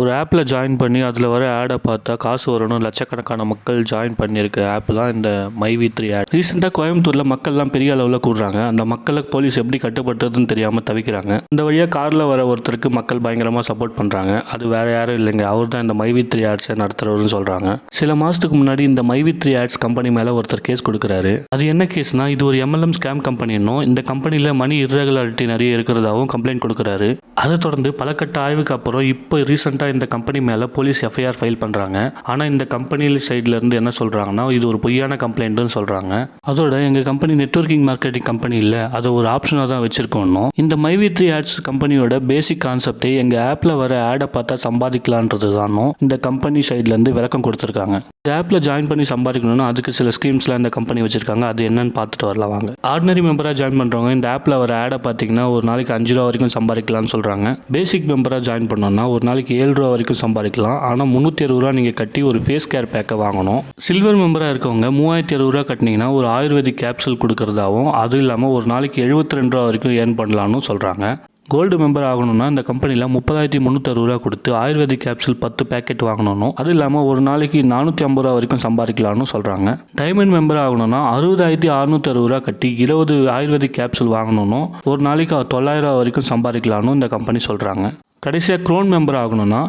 ஒரு ஆப்பில் ஜாயின் பண்ணி அதில் வர ஆடை பார்த்தா காசு வரணும் லட்சக்கணக்கான மக்கள் ஜாயின் பண்ணியிருக்க ஆப் தான் இந்த மைவி த்ரீ ஆட் ரீசெண்டாக கோயம்புத்தூரில் மக்கள்லாம் பெரிய அளவில் கூடுறாங்க. அந்த மக்களை போலீஸ் எப்படி கட்டுப்படுத்துறதுன்னு தெரியாமல் தவிக்கிறாங்க. இந்த வழியாக காரில் வர ஒருத்தருக்கு மக்கள் பயங்கரமாக சப்போர்ட் பண்ணுறாங்க அது வேறு யாரும் இல்லைங்க. அவர் தான் இந்த மைவி த்ரீ ஆட்ஸை நடத்துகிறவர்னு சொல்கிறாங்க சில மாதத்துக்கு முன்னாடி இந்த மைவி த்ரீ ஆட்ஸ் கம்பெனி மேலே ஒருத்தர் கேஸ் கொடுக்குறாரு. அது என்ன கேஸ்னா இது ஒரு எம்எல்எம் ஸ்கேம் கம்பெனின்னும் இந்த கம்பெனியில் மணி இர்ரெகுலாரிட்டி நிறைய இருக்கிறதாவும் கம்ப்ளைண்ட் கொடுக்குறாரு. அதை தொடர்ந்து பல கட்ட ஆய்வுக்கு அப்புறம் இப்போ ரீசெண்டாக இந்த கம்பெனி மேலே போலீஸ் எஃப்ஐஆர் ஃபைல் பண்ணுறாங்க ஆனால் இந்த கம்பெனி சைட்லேருந்து என்ன சொல்கிறாங்கன்னா இது ஒரு பொய்யான கம்ப்ளைண்ட்னு சொல்கிறாங்க அதோட எங்கள் கம்பெனி நெட்வொர்க்கிங் மார்க்கெட்டிங் கம்பெனி இல்லை. அதை ஒரு ஆப்ஷனாக தான் வச்சுருக்கோன்னும். இந்த மைவி த்ரீ ஆட்ஸ் கம்பெனியோட பேசிக் கான்செப்டே எங்கள் ஆப்பில் வர ஆடை பார்த்தா சம்பாதிக்கலான்றது தானோ இந்த கம்பெனி சைட்லேருந்து விளக்கம் கொடுத்துருக்காங்க. இந்த ஆப்பில் ஜாயின் பண்ணி சம்பாதிக்கணும்னா அதுக்கு சில ஸ்கீம்ஸ்லாம் இந்த கம்பெனி வச்சிருக்காங்க. அது என்னன்னு பார்த்துட்டு வரலாம் வாங்க. ஆர்டினரி மெம்பராக ஜாயின் பண்ணுறவங்க இந்த ஆப்பில் வர ஆடை பார்த்தீங்கன்னா ஒரு நாளைக்கு அஞ்சு ரூபா வரைக்கும் சம்பாதிக்கலாம்னு சொல்கிறாங்க பேசிக் மெம்பராக ஜாயின் பண்ணோம்னா ஒரு நாளைக்கு ஏழு ரூபா வரைக்கும் சம்பாதிக்கலாம். ஆனால் முந்நூற்றி அறுபது ரூபா நீங்கள் கட்டி ஒரு ஃபேஸ் கேர் பேக்கை வாங்கணும். சில்வர் மெம்பராக இருக்கவங்க மூவாயிரத்தி அறுபது ரூபா கட்டினீங்கன்னா ஒரு ஆயுர்வேதிக் கேப்சூல் கொடுக்குறதாவும் அதுவும் இல்லாமல் ஒரு நாளைக்கு எழுபத்தி ரெண்டு ரூபா வரைக்கும் ஏர்ன் பண்ணலாம்னு சொல்கிறாங்க கோல்டு மெம்பர் ஆகணும்னா இந்த கம்பெனியில் முப்பதாயிரத்தி முந்நூற்றறுபது ரூபா கொடுத்து ஆயுர்வேதிக் கேப்சூல் பத்து பேக்கெட் வாங்கணும் அது இல்லாமல் ஒரு நாளைக்கு நானூற்றி ஐம்பது ரூபா வரைக்கும் சம்பாதிக்கலாம்னு சொல்கிறாங்க டைமண்ட் மெம்பர் ஆகணும்னா அறுபதாயிரத்தி அறுநூற்றி அறுபது ரூபா கட்டி இருபது ஆயுர்வேதிக் கேப்சூல் வாங்கணும் ஒரு நாளைக்கு தொள்ளாயிரம் ரூபா வரைக்கும் சம்பாதிக்கலாம்னு இந்த கம்பெனி சொல்கிறாங்க கடைசியாக க்ரோன் மெம்பர் ஆகணும்னா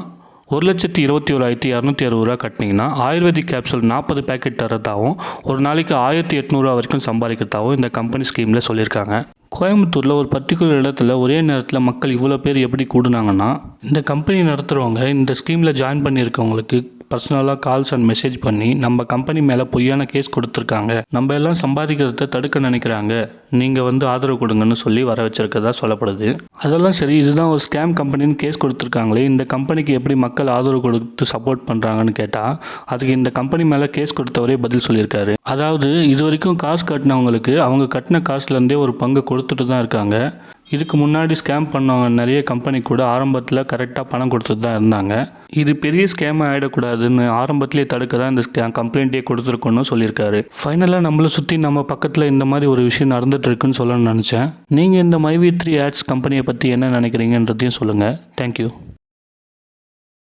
ஒரு லட்சத்தி இருபத்தி ஓராயிரத்தி இரநூத்தி அறுபது ரூபா கட்டினீங்கன்னா ஆயுர்வேதிக் கேப்சூல் நாற்பது பேக்கெட் தரதாகவும் ஒரு நாளைக்கு ஆயிரத்தி எட்நூறுரூவா வரைக்கும் சம்பாதிக்கிறதாகவும் இந்த கம்பெனி ஸ்கீமில் சொல்லியிருக்காங்க. கோயம்புத்தூரில் ஒரு பர்டிகுலர் இடத்துல ஒரே நேரத்தில் மக்கள் இவ்வளோ பேர் எப்படி கூடுனாங்கன்னா இந்த கம்பெனி நடத்துகிறவங்க இந்த ஸ்கீமில் ஜாயின் பண்ணியிருக்கவங்களுக்கு பர்சனலாக கால்ஸ் அண்ட் மெசேஜ் பண்ணி நம்ம கம்பெனி மேலே பொய்யான கேஸ் கொடுத்துருக்காங்க. நம்ம எல்லாம் சம்பாதிக்கிறத தடுக்க நினைக்கிறாங்க. நீங்கள் வந்து ஆதரவு கொடுங்கன்னு சொல்லி வர வச்சிருக்கதா சொல்லப்படுது. அதெல்லாம் சரி இதுதான் ஒரு ஸ்கேம் கம்பெனின்னு கேஸ் கொடுத்துருக்காங்களே இந்த கம்பெனிக்கு எப்படி மக்கள் ஆதரவு கொடுத்து சப்போர்ட் பண்ணுறாங்கன்னு கேட்டால் அதுக்கு இந்த கம்பெனி மேலே கேஸ் கொடுத்தவரே பதில் சொல்லியிருக்காரு. அதாவது இது வரைக்கும் காசு கட்டினவங்களுக்கு அவங்க கட்டின காசுலேருந்தே ஒரு பங்கு கொடுத்துட்டு தான் இருக்காங்க. இதுக்கு முன்னாடி ஸ்கேம் பண்ணவங்க நிறைய கம்பெனி கூட ஆரம்பத்தில் கரெக்டாக பணம் கொடுத்துட்டு தான் இருந்தாங்க. இது பெரிய ஸ்கேமாக ஆகிடக்கூடாதுன்னு ஆரம்பத்திலே தடுக்க தான் இந்த ஸ்கே கம்ப்ளைண்ட்டே கொடுத்துருக்கோன்னு சொல்லியிருக்காரு. ஃபைனலாக நம்மளை சுற்றி நம்ம பக்கத்தில் இந்த மாதிரி ஒரு விஷயம் நடந்துட்டு இருக்குன்னு சொல்லணும்னு நினச்சேன். நீங்கள் இந்த மைவி த்ரீ ஆட்ஸ் கம்பெனியை பற்றி என்ன நினைக்கிறீங்கன்றதையும் சொல்லுங்கள் தேங்க்யூ